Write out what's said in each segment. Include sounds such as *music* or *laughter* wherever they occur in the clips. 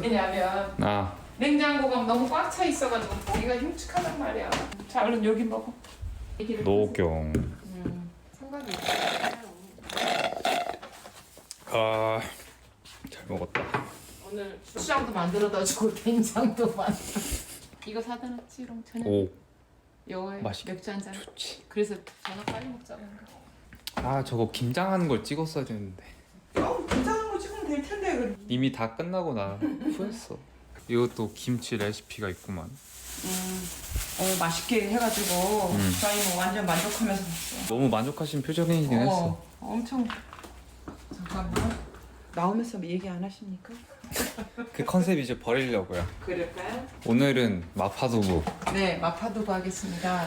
왜냐면 아 냉장고가 너무 꽉 차 있어가지고 고기가 흉측하단 말이야. 자, 얼른 여기 먹어. 얘기를 노경 음, 없어. 아잘 먹었다 오늘 수장도 만들어다 주고 *laughs* 된장도 만들어. 이거 사다 놨지 롱 저녁. 오 여기 맛있겠다. 맥주 한 잔. 좋지 그래서 저녁 빨리 먹자고. 아 저거 김장하는 걸 찍었어야 되는데 어, 거 찍으면 될 텐데. 그래. 이미 다 끝나고 나 후했어 이것도 김치 레시피가 있구만 음, 어 맛있게 해가지고 음. 저희는 완전 만족하면서 먹었어. 너무 만족하신 표정이긴 했어 어, 엄청 잠깐만 나오면서 얘기 안 하십니까? *laughs* 그 컨셉 이제 버리려고요 그럴까요? 오늘은 마파두부 네 마파두부 하겠습니다.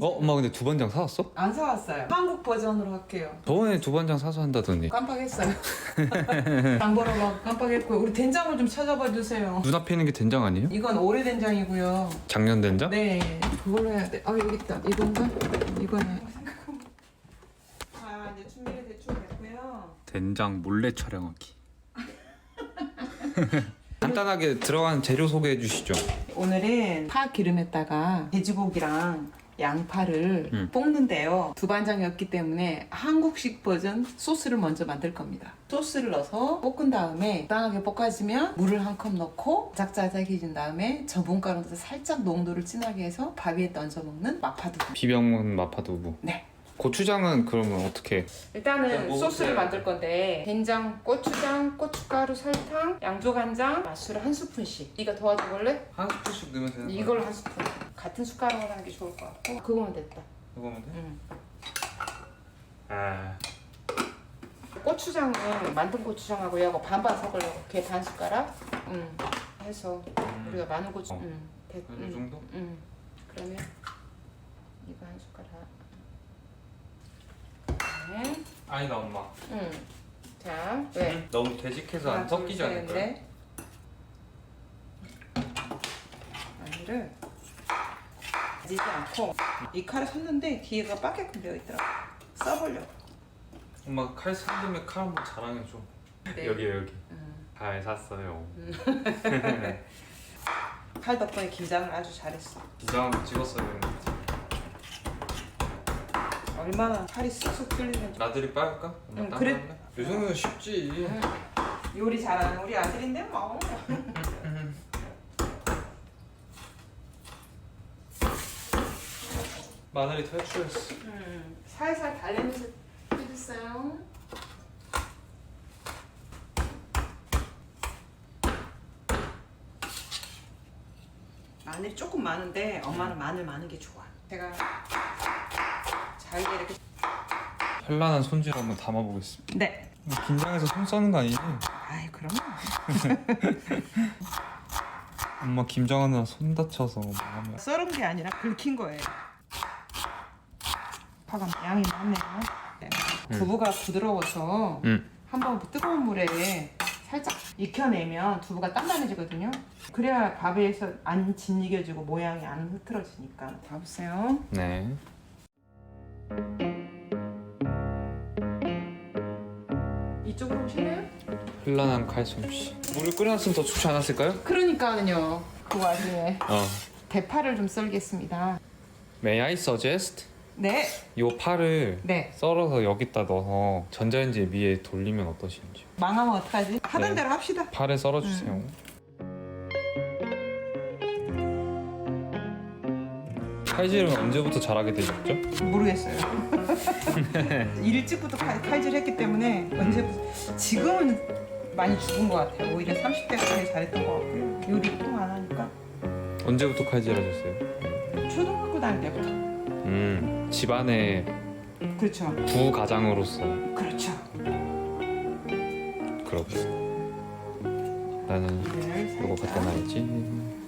어? 엄마 근데 두반장 사왔어? 안 사왔어요. 한국 버전으로 할게요. 저번에 두반장 사서 한다더니 깜빡했어요. *laughs* 장 보러 가 깜빡했고요. 우리 된장을 좀 찾아봐 주세요. 눈앞에 있는 게 된장 아니에요? 이건 오래 된장이고요. 작년 된장? 네, 그걸로 해야 돼. 아 여기 있다. 이건가? 이거네. 자 이제 준비를 대충 됐고요. 된장 몰래 촬영하기 *laughs* 간단하게 들어간 재료 소개해 주시죠 오늘은 파 기름에다가 돼지고기랑 양파를 음. 볶는데요. 두반장이었기 때문에 한국식 버전 소스를 먼저 만들 겁니다. 소스를 넣어서 볶은 다음에 적당하게 볶아지면 물을 한 컵 넣고 짝짝해진 다음에 전분가루 넣어서 살짝 농도를 진하게 해서 밥 위에 얹어 먹는 마파두부. 비병 마파두부 네. 고추장은 그러면 어떻게 일단은 먹을 소스를 때- 만들 건데 된장, 고추장, 고춧가루, 설탕, 양조간장, 맛술 한 스푼씩. 네가 도와줘볼래? 한 스푼씩 넣으면 되는 이걸 한 스푼. 같은 숟가락으로 하는 게 좋을 것 같고. 그거면 됐다. 이거면 돼? 응. 아 고추장은 만든 고추장하고 얘하고 반반 섞으려고. 걔 반 숟가락. 응. 해서 우리가 마늘 고추. 어. 응. 됐. 이 응. 정도? 응. 그러면 이거 한 숟가락. 네. 아니다 엄마 응. 자, 왜? 너무 되직해서 안 섞이지 않을까요? 넷. 마늘을 지지 않고 이 칼을 섰는데 뒤에가 빠게끔 되어 있더라고. 써보려고. 엄마 칼 산다음에 칼 한번 자랑해 줘 네. 여기 여기 음. 잘 샀어요 *laughs* 칼 덕분에 김장을 아주 잘했어. 기장 찍었어야 되는데 얼마나 칼이 쑥쑥 뚫리는지. 나들이 빠을까? 엄마 응, 딴 그래. 정도는 쉽지 요리 잘하는 우리 아들인데 뭐. *laughs* 마늘이 탈출했어 음, 살살 달래면서 해줬어요. 마늘이 조금 많은데 엄마는 마늘 많은 게 좋아. 제가 잘게 이렇게. 현란한 손질 한번 담아보겠습니다 네. 긴장해서 손 써는 거 아니지? 아이 그럼. *laughs* 엄마 김장 하느라 손 다쳐서 마음이 썰은 게 아니라 긁힌 거예요. 파가 양이 많네요. 네. 두부가 부드러워서 응 한번 뜨거운 물에 살짝 익혀내면 두부가 단단해지거든요. 그래야 밥에서 안 짓이겨지고 모양이 안 흐트러지니까. 봐보세요. 네. 이쪽으로 오실래요? 현란한 칼솜씨 물을 끓여놨으면 더 좋지 않았을까요? 그러니까는요. 그 와중에 어 대파를 좀 썰겠습니다. May I suggest? 네. 요 파를 네. 썰어서 여기다 넣어서 전자레인지 위에 돌리면 어떠신지 망하면 어떡하지? 하던 네. 대로 합시다. 파를 썰어주세요 칼질은 언제부터 잘하게 되셨죠? 모르겠어요. *laughs* 일찍부터 칼, 칼질했기 때문에 언제부터 지금은 많이 죽은 것 같아요. 오히려 30대가 제일 잘했던 것 같고요. 요리 또안 하니까 언제부터 칼질하셨어요? 초등학교 다닐 때부터. 음 집안의 그렇죠. 부가장으로서 그렇죠. 그렇군 나는 네, 이거 갖다 살짝. 놔야지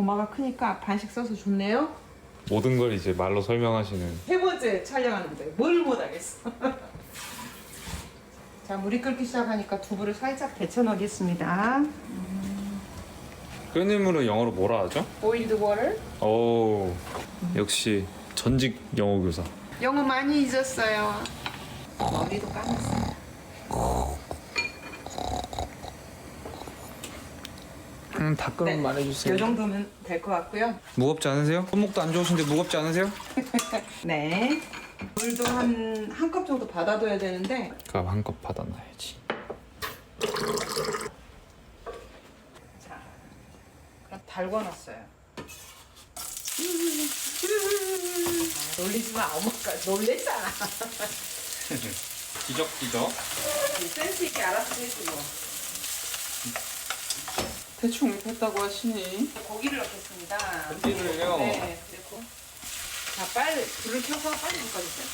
도마가 크니까 반씩 써서 좋네요. 모든 걸 이제 말로 설명하시는 세 번째 촬영하는데 뭘 못하겠어. *laughs* 자 물이 끓기 시작하니까 두부를 살짝 데쳐 넣겠습니다. 끓는 물은 영어로 뭐라 하죠? 보일드 워를 오 역시 전직 영어 교사 영어 많이 잊었어요. 머리도 감았어 음, 닭가슴 네. 말해주세요. 이 정도면 될 것 같고요. 무겁지 않으세요? 손목도 안 좋으신데 무겁지 않으세요? *laughs* 네. 물도 한 한 컵 정도 받아둬야 되는데 그럼 한컵 받아놔야지. 자, 그럼 달궈놨어요. 놀리지 마, 어머가 놀랬잖아. *laughs* 기적기적. 센스 있게 알아서 해지 뭐. 대충 했다고 하시니. 고기를 넣겠습니다. 고기를요? 네, 그리고 자 빨리 불을 켜서 빨리 볶아주세요.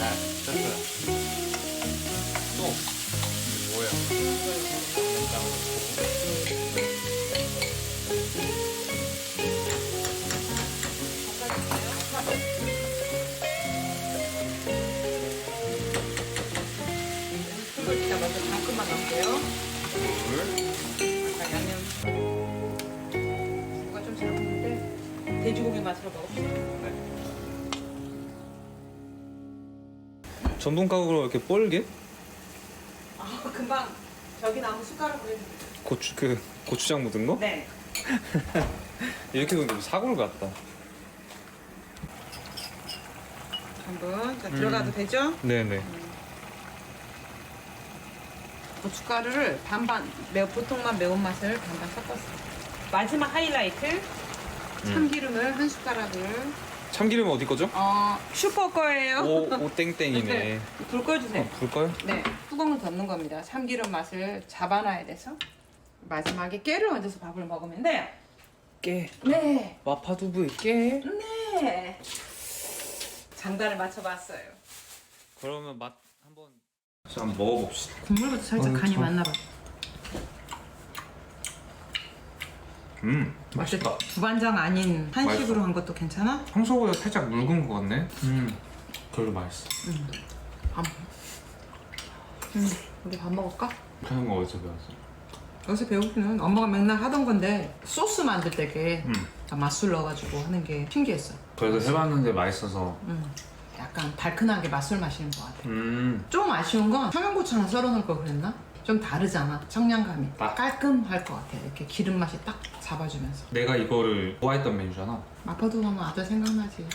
아, 됐어요. 또 이게 뭐야? 돼지고기 맛으로 먹읍시다. 전분 가루로 이렇게 뻘게? 아 금방 저기 나무 숟가락으로 해주세요. 고추 그 고추장 묻은 거? 네. *laughs* 이렇게 보니까 사골 같다. 한번 자, 들어가도 되죠? 네네. 고춧가루를 반반 매 보통만 매운맛을 반반 섞었어요. 마지막 하이라이트 참기름을 한 숟가락을 참기름 어디 거죠? 어 슈퍼 거예요. 오, 오 땡땡이네. 불 꺼주세요. 어, 불 꺼요? 네, 뚜껑을 덮는 겁니다. 참기름 맛을 잡아놔야 돼서 마지막에 깨를 얹어서 밥을 먹으면 돼요. 깨. 네, 마파두부에 깨. 네. 장단을 맞춰봤어요. 그러면 맛 한번 한번 먹어봅시다. 국물부터 살짝 어, 간이 저- 맞나 봐. 음, 맛있다. 두반장 아닌 한식으로 한 것도 괜찮아? 평소보다 살짝 묽은 것 같네. 음, 별로 맛있어. 밥. 음, 우리 밥 먹을까? 그런 거 어디서 배웠어? 여기서 배우기는 엄마가 맨날 하던 건데 소스 만들 때게 음. 다 맛술 넣어가지고 하는 게 신기했어. 저희도 해봤는데 맛있어서 음, 약간 달큰하게 맛술 마시는 것 같아. 음, 좀 아쉬운 건 청양고추 하나 썰어놓을 걸 그랬나? 좀 다르잖아. 청량감이 딱. 깔끔할 것 같아. 이렇게 기름 맛이 딱 잡아주면서. 내가 이거를 좋아했던 메뉴잖아. 마파도 하면 아들 생각나지.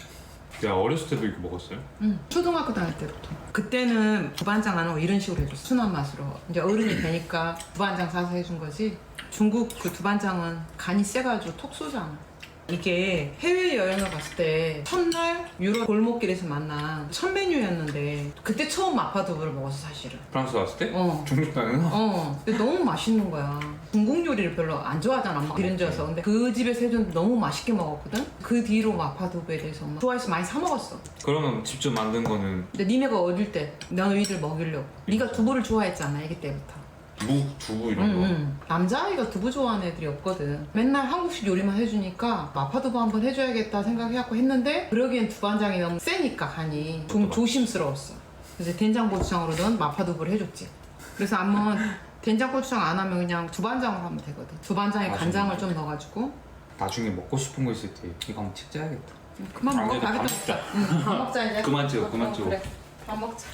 내가 어렸을 때도 이거 먹었어요. 응. 초등학교 다닐 때부터. 그때는 부반장 안 하고 이런 식으로 해줬어. 순한 맛으로. 이제 어른이 되니까 두반장 사서 해준 거지. 중국 그 두반장은 간이 세가지고 톡 쏘잖아. 이게 해외 여행을 갔을 때 첫날 유럽 골목길에서 만난 첫 메뉴였는데 그때 처음 마파두부를 먹었어 사실은. 프랑스 갔을 때? 어. 중국가는? 어, 근데 너무 맛있는 거야. 중국 요리를 별로 안 좋아하잖아, 엄마. 기름져서. 근데 그 집에서 해준 너무 맛있게 먹었거든? 그 뒤로 마파두부에 대해서 엄마 좋아해서 많이 사 먹었어. 그러면 직접 만든 거는 근데 니네가 어릴 때 너희들 먹이려고. 네가 두부를 좋아했잖아, 애기 때부터. 묵, 두부 이런 응, 거. 응. 남자아이가 두부 좋아하는 애들이 없거든. 맨날 한국식 요리만 해주니까 마파두부 한번 해줘야겠다 생각해갖고 했는데 그러기엔 두반장이 너무 세니까 간이 좀 조심스러웠어. 그래서 된장 고추장으로 는 마파두부를 해줬지. 그래서 한번 *laughs* 된장 고추장 안 하면 그냥 두반장으로 하면 되거든. 두반장에. 간장을 좀 넣어가지고 나중에 먹고 싶은 거 있을 때 이거 한번 책자야겠다. 그만 안 먹어 그래도 가겠다. 밥 먹자. 응, 밥 먹자 이제. 그만 찍어, 그만 어, 찍어. 그래. 밥 먹자.